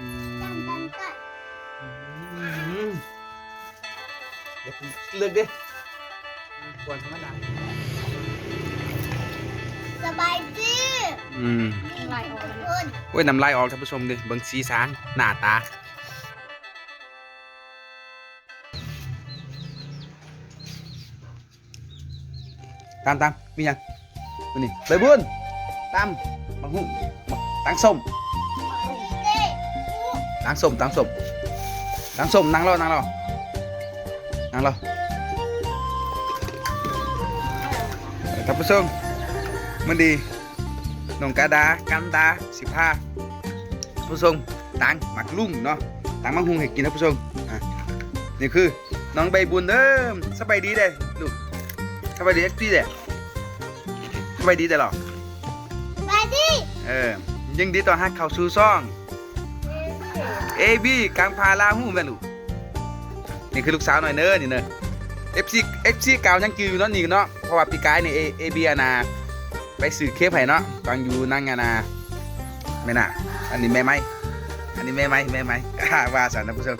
อืจังมกันกันอืมเดี๋ยวผมเลือกดิควรธรรมดาสบายดีอืมไหลออกคนโอ้ยน้ำลายออกท่านผู้ชมดิเบิ่งสีสางหน้าตา ตามตามมียังนี้ใบบุญตามบังหุ่งตังส้ม ตังส้มตังส้มตังส้มนั่งรอนั่งรอนั่งรอท่านผู้ชมมันดีน้องกาดากันดาสิพาผู้ชมตังหมักลุ่งเนาะตังมังหุงให้กินนะผู้ชมอะนี่คือน้องใบบุญเด้อสบายดีเด้ลูกสบายดีเอ็กซ์ดีเด้สบายดีเด้อหรอไปดิเออยังดีต่อฮักเข้าสู่ซ่อง เอบีกลางพาลาหูแม่ลูกนี่คือลูกสาวหน่อยเน้อนี่เน้อ FC FC เก่ายังกิวอยู่เนาะนี่เนาะเพราะว่าปีกายนี่เอเอบีนาไปสื่อเคปให้เนาะตอนอยู่นั่งอานาไม่น่ะอันนี้แม่ไหมอันนี้แม่ไหมแม่ไหมว่าสันนะผู้ชม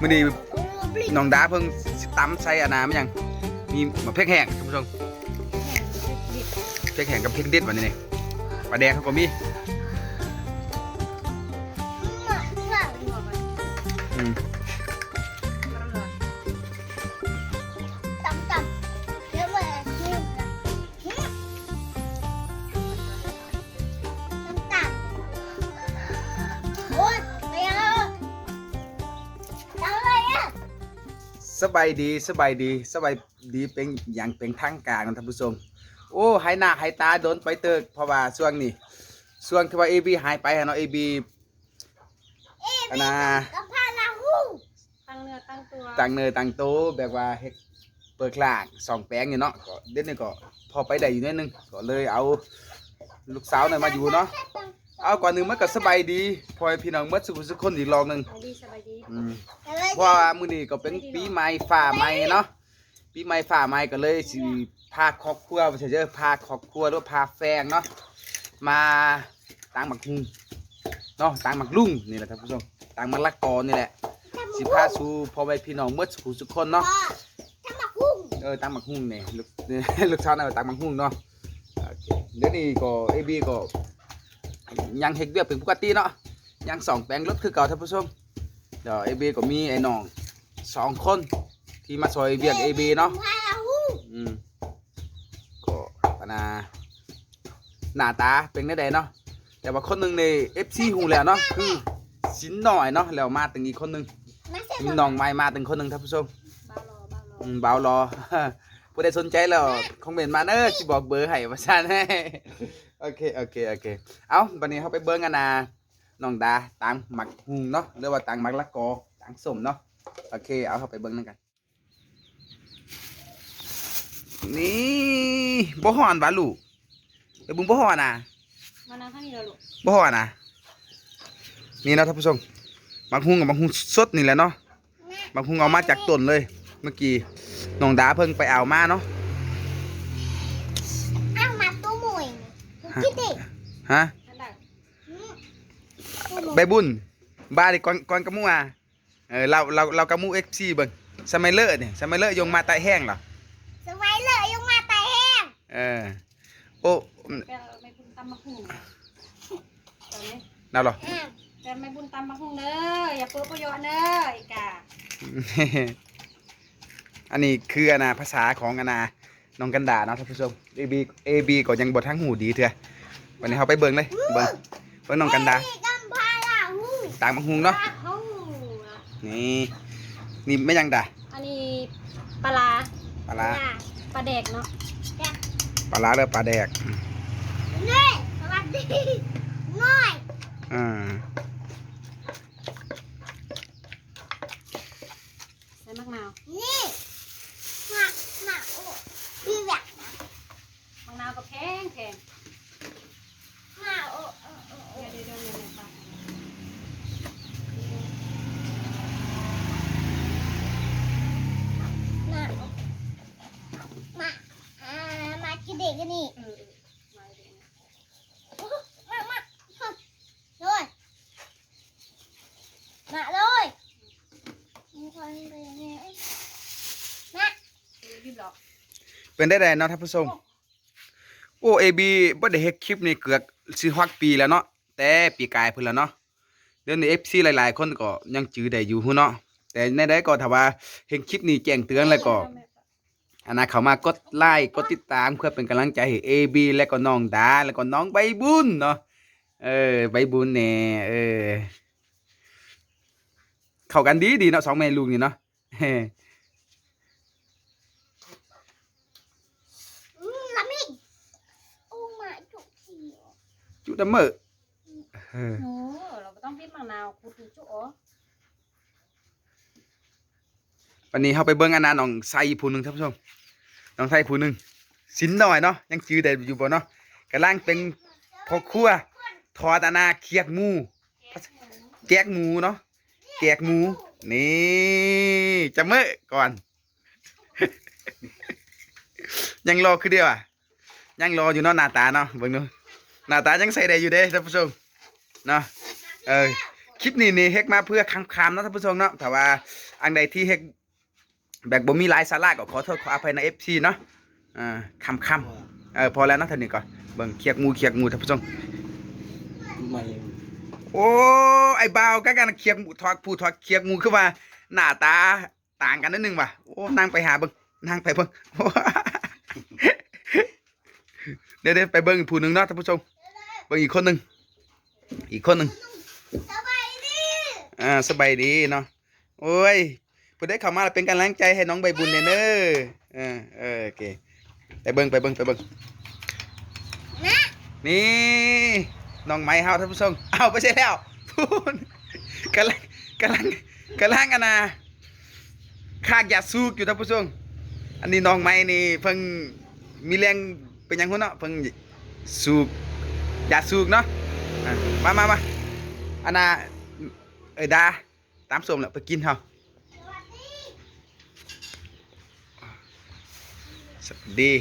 มื่อนี้น้องดาเพิ่งสิตำใส่อานาไม่ยังมีมาเพกแห้งท่านผู้ชม เพกแห้งกับเพกเด็ดวันนี้นี่ปลาแดงเขาก็มีอืมตำตำเดี๋ยวมาชิมกันตำตำโอ้ยไม่เอาทำอะไรอะสบายดีสบายดีสบายดีเป็นอย่างเป็นทางการนะท่านผู้ชม โอ้หายหน้าหายตาโดนไปเติกเพราะว่าช่วงนี้ช่วงที่ว่าเอบีหายไปอะเนาะเอบีเอ๊ะอันน่ะกับพาลาหูตั้งเนื้อตั้งตัวต่างเนยต่างโตวแบบว่าเฮ็ดเปิดคลากสองแปลงอยู่เนาะก็เด็ดนี่ก็พอไปได้อยู่นิดนึงก็เลยเอาลูกสาวหน่อยมาอยู่เนาะเอาก่อนหนึ่งมันก็สบายดีพอให้พี่น้องเมื่อสุขสุขคนอีกรอบหนึ่งสบายดีสบายดีอืมเพราะว่ามื้อนี้ก็เป็นปีใหม่ฝ่าใหม่เนาะปีใหม่ฝ่าใหม่ก็เลยสิ พาครอบครัวบ่ใช่เด้อพาครอบครัวหรือว่าพาแฟนเนาะมาตางบักฮุงเนาะตางบักลุงนี่แหละท่านผู้ชมตางมะละกอนี่แหละสิพาสู่พ่อแม่พี่น้องเมื่อสุขสุขคนเนาะทำมาหุ้งเออตางบักฮุงนี่ลูกลูกชาวนาตางบักฮุงเนาะโอเคเดี๋ยวนี้ก็ AB ก็ยังเฮ็ดเวียกเป็นปกติเนาะยังสองแปลงรถคือเก่าท่านผู้ชมเดี๋ยว AB ก็มีไอ้น้องสองคนที่มาซอยเวียก AB เนาะ พาลาหุ้ง อืมก็ ปะนาหน้าตาเป็นได้ใดเนาะแต่ว่าคนหนึ่งใน FC หูแล้วเนาะคือสินหน่อยเนาะแล้วมาตึงอีกคนหนึ่งมาเสร็จมีน้องไม้มาตึงคนหนึ่งท่านผู้ชมบ้ารอบ้ารออืมเบารอผู้ใดสนใจแล้วคอมเมนต์มาเนอะสิบอกเบอร์ให้ว่าซั่นให้โอเคโอเคโอเคเอาบัดนี้เฮาไปเบิ่งกันนะน้องดาตังหมักหุงเนาะหรือว่าตังหมักละกอตังสมเนาะโอเคเอาเข้าไปเบิ่งนั่นกันนี่ บ่ฮ้อนบาลูกไปบุงบ่ฮ้อนน่ะมานั่งข้างนี้แล้วลูกบ่ฮ้อนน่ะนี่เนาะท่านผู้ชมหมักหุงกับหมักหุงสดนี่แหละเนาะหมักหุงเอามาจากต้นเลย เมื่อกี้น้องดาเพิ่งไปเอามาเนาะอ้างมาตัวหมวยคิดดิฮะนั่นได้ใบบุญบ้าดิก่อนก่อนกระมูอะเออเราเราเรากระมูเอ็กซี่เบิ่งสมัยเลอะเนี่ยสมัยเลอะยงมาใต้แห้งเหรอ สมัยเลยยังมาตายแห้ง เออโอ้แปลไม่บุญตำมะฮุ่งตอนนี้น่าเหรออ่าแปลไม่บุญตำมะฮุ่งเด้ออย่าเปื้อประโยชน์เด้ออีกาอันนี้คืออนาภาษาของอนาน้องกันดาเนาะท่านผู้ชม AB AB ก็ยังบ่ทั้งหูดีเถอะวันนี้เขาไปเบิ่งเลยเบิ่งเบิ่งน้องกันดาเฮ้ยกันพาลาหูต่างบังหุงเนาะปลาฮู้นะนี่นี่ไม่ยังดาอันนี้ปลาร้าปลาร้าปลาแดกเนาะ ปลาร้าเด้อปลาแดกนี่สวัสดีน้อยอ่าใส่มะนาวนี่หนักหนักโอ้พี่แบบมะนาวก็แพงแพง หนักโอ้โอ้โอ้โอ้ เดี๋ยวเดี๋ยวเดี๋ยวเดี๋ยวไป หนักหนักอ่า กันนี่ เออเออมาเลยนะ มามาเลยมาเลยมีคนไปเนี่ยมา เออรีบหรอกเป็นได้ไดเนาะท่านผู้ชมโอ้เอบีบ่ได้เฮ็ดคลิปนี่เกือบสิฮอดปีแล้วเนาะแต่ปีกายเพุ่นแล้วเนาะเดี๋ยวนี้ FC หลายๆ คนก็ยังจื้อได้อยู่ฮู้เนาะแต่ในใดก็ถ้าว่าเห็นคลิปนี้แจ้งเตือนแล้วก็อันนะเขามากดไลค์กดติดตามเพื่อเป็นกำลังใจให้ AB และก็น้องดา แล้วก็น้องใบบุญเนาะเออใบบุญเนี่ยเออเข้ากันดีดีเนาะสองแม่ลูกนี่เนาะ เฮ้ อืมลามิงโอ้มาจุกที จุดเมอเออโอ้เราก็ต้องพิมพ์มะนาวคูดจุอ๋อวันนี้เขาไปเบิ้งอันนาน้องไซผู้หนึ่งท่านผู้ชมน้องไซผู้หนึ่งสินหน่อยเนาะยังจือได้อยู่บ่เนาะกำลังเป็นพ่อครัวทอดอันนาเคียกหมูแกกหมูเนาะแกกหมูนี่จะเมื่อก่อน ยังรอคือเดียวอะยังรออยู่เนาะหน้าตาเนาะเบิ่งดูห น้าตายังใส่ได้อยู่เด้ท่านผู้ชมเนาะเออคลิปนี้นี่เฮกมาเพื่อคำคำเนะท่านผู้ชมเนาะแต่ว่าอันใดที่เฮกแบบบ่มีหลายสาระก็ขอโทษขออภัยใน FC เนาะอ่าคำคำเออพอแล้วนะท่านนี้ก่อนเบิ่งเคียกหมูเคียกหมูท่านผู้ชมโอ้ไอ้บ่าวก็กันเคียกหมูทอดผู้ทอดเคียกหมูคือว่าหน้าตาต่างกันนิดนึงว่ะโอ้นั่งไปหาเบิ่งนั่งไปเบิ่งเดี๋ยวเดี๋ยวไปเบิ่งอีกผู้หนึ่งเนาะท่านผู้ชม เบิ่งอีกคนหนึ่งอีกคนหนึ่งสบายดีอ่าสบายดีเนาะโอ้ยผู้ได้เข้ามาแล้วเป็นกำลังใจให้น้องใบบุญเด้อเด้อเออเออโอเคไปเบิ่งไปเบิ่งไปเบิ่งนะนี่น้องไม้เฮาท่านผู้ชมเอาไปใช่แล้วพูนกำลังกำลังกำลังอันนะคากยาสูกอยู่ท่านผู้ชมอันนี้น้องไม้นี่เพิ่งมีแรงเป็นหยังหัวเนาะเพิ่งสูก ยาสูกเนาะอะมามามาอันน่ะเอ้ยดาตามสมแล้วไปกินเฮาสวัสดี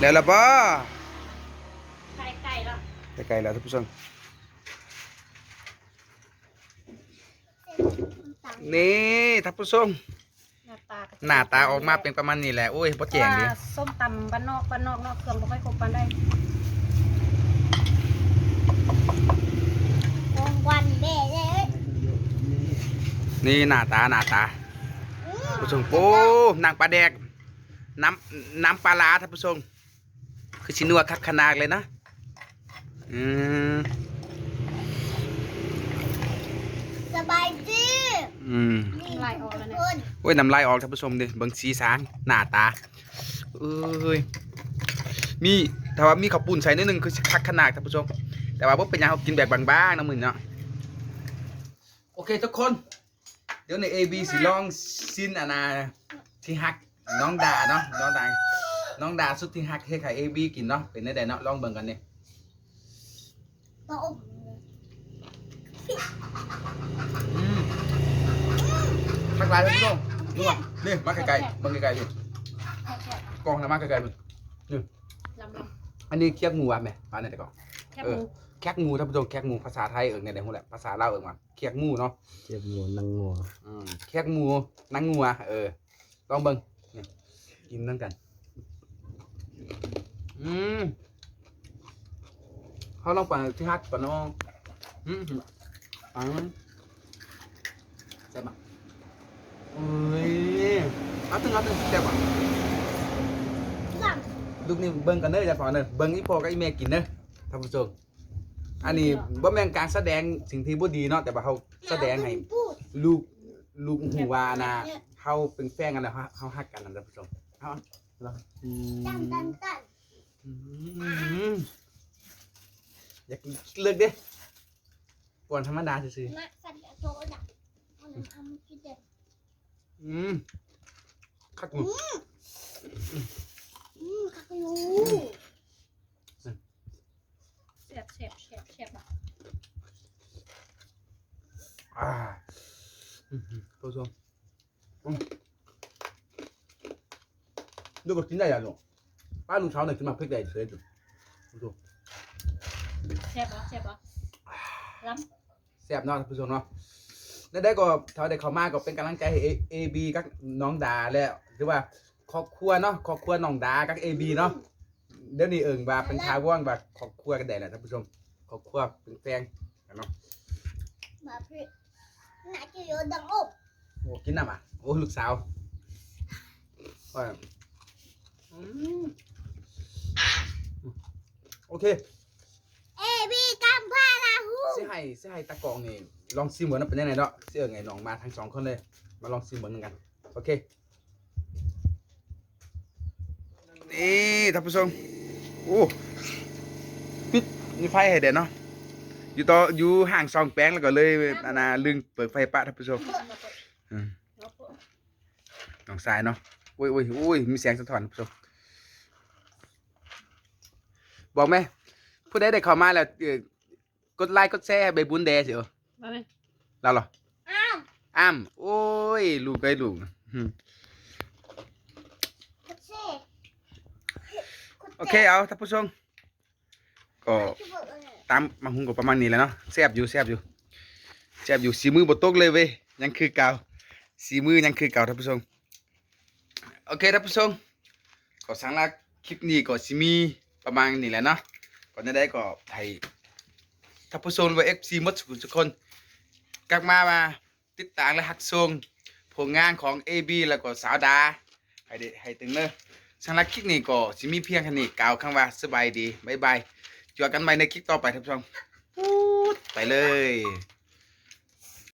แล้วล่ะบ่ไก่ไก่แล้วไกลๆแล้วท่านผู้ชมนี่ท่านผู้ชมหน้าตาก็ หน้าตาออกมาเป็นประมาณนี้แหละโอ้ยบ่แจงดิว่าส้มตำบ้านนอกบ้านนอกเนอกเครื่องบ่ค่อยครบปานได้วงวันเบ้เลยนี่หน้าตาหน้าตาอืมท่านผู้ชมโอ้นางปลาแดกน้ำน้ำปลาร้าท่านผู้ชมคือชินัวคักขนาดเลยนะอืม สบายดีอืมนี่ลายออกแล้วเนี่ยคนโอ้ยน้ำลายออกท่านผู้ชมดิเบิ่งสีสางหน้าตาเอ้ยมีถ้าว่ามีข้าวปุ้นใส่นิดนึงคือสิคักขนาดท่านผู้ชม แต่ว่าบ่เป็นหยังเขากินแบบบางๆนะมึงเนาะโอเคทุกคน เดี๋ยวใน AB สิลองซินอานาที่ฮักน้องดาเนาะน้องดาน้องดาสุดที่ฮักให้ใคร AB กินเนาะเป็นได้ๆเนาะลองเบิ่งกันนี่มาอบอื มทักลายท่านผู้ชมดูอะนี่มาไกลๆมาไกลๆอยู่แซ่บกล้องนะมาไกลๆมึงๆลำลอันนี้เคียกหมูอะแม่ปาเนี่ยแต่ก่อนำแค่เอหอมูแคกงูท่านผู้ชมแคกงูภาษาไทยเอิงเนี่ยเดี๋ยวหูแหละภาษาลาวเอิงว่าแคกงูเนาะ เจ็บหัวนังงัวอืมแคกงูนางงูอะเออลองเบิ่งนี่กินนั่งกัน อืมเขาลองไปที่ฮักก่อนเนาะอืม อังใช่ปะเอ้ยเอาตึงเอาตึงแซ่บปะหลังลูกนี่เบิ่งกันเด้อจะสอนเด้อเบิ่งอีพ่อกับอีแม่กินเด้อท่านผู้ชมอันนี้บ่แม่นการแสดงสิ่งที่บ่ดีเนาะแต่ว่าเขาแสดงให้พูดลูกลูกหูว่านะเขาเป็นแฟนกันแล้วเขาเขาฮักกันนะท่านผู้ชมเอาลองอืตันมตันตันอืมอยากเลือกเด้ ปวนธรรมดาซื่อมาสันโตดักเอาน้ำทำกินเด็ดๆอืมคักหมูอืมข้าก็รู้แซ่บแซ่บแซ่บแซ่บอะอ่าอืมท่านผู้ชมอืมดูก็กินได้ยังลูกป้าลุงเช้าเนี่ยขึ้นมาเพิ่งได้เฉยจุดูแซ่บปะแซ่บปะ ล้แซ่บเนาะท่านผู้ชมเนาะแล้วได้ก็เท่าได้เข้ามาก็เป็นกำลังใจให้เอบีกับน้องดาแล้วหรือว่าครอบครัวเนาะครอบครัวน้องดากับเอบีเนาะเดี๋ยวนี้เอิงว่าเป็นทาว่างว่าครอบครัวกันได้แหละท่านผู้ชมครอบครัวเป็นแฟนกันเนาะมาพี่น่าจะอยู่ดังอบโอ้กินน้ำอะโอ้ลูกสาวว่าอืมโอเค เอบีกำพาลาหู สิให้สิให้ตากองนี่ลองซิมเหมือนว่าเป็นยังไงเนาะเสื้อไงน้องมาทั้งสองคนเลย มาลองซิมเหมือนกันโอเคนี่ท่านผู้ชมโอ้ปิดมีไฟให้เด่นเนาะอยู่ต่ออยู่ห่างซองแป้งแล้วก็เลยนานาลึงเปิดไฟปะท่านผู้ชมน้องสายเนาะโอ้ยโอ้ยโอ้ยมีแสงสะท้อนท่านผู้ชมบอกไหมผู้ใดได้เข้ามาแล้ว กดไลค์กดแชร์ใบบุญแดสิเออมาไหมเราเหรออ้าวอ้ามโอ้ยลูกไอ้ลูกอืมคุเซ่โอเคเอาท่านผู้ชมก็ตามมาหุงก็ประมาณนี้แหล้วเนาะแซ่บอยู่แซ่บอยู่แซ่บอยู่สีมือบดตกเลยเว้ยยังคือเก่าสีมือยังคือเก่าท่านผู้ชมโอเคท่านผู้ชมก็สังละคลิปนี้ก็สิมีประมาณนี้แหละเนาะก่อนจะได้ก็ให้ ท่านผู้ชมว่าเอฟซีมดสุทุกคนกลับมามาติดตามและฮักทรงผลงานของ AB แล้วก็สาวดา ให้ได้ให้ตึงเนอะสำหรับคลิปนี้ก็สิมีเพียงแค่นี้กล่าวคำว่าสบายดี บ๊ายบายเจอกันใหม่ในคลิปต่อไปท่านผู้ชมไปเลย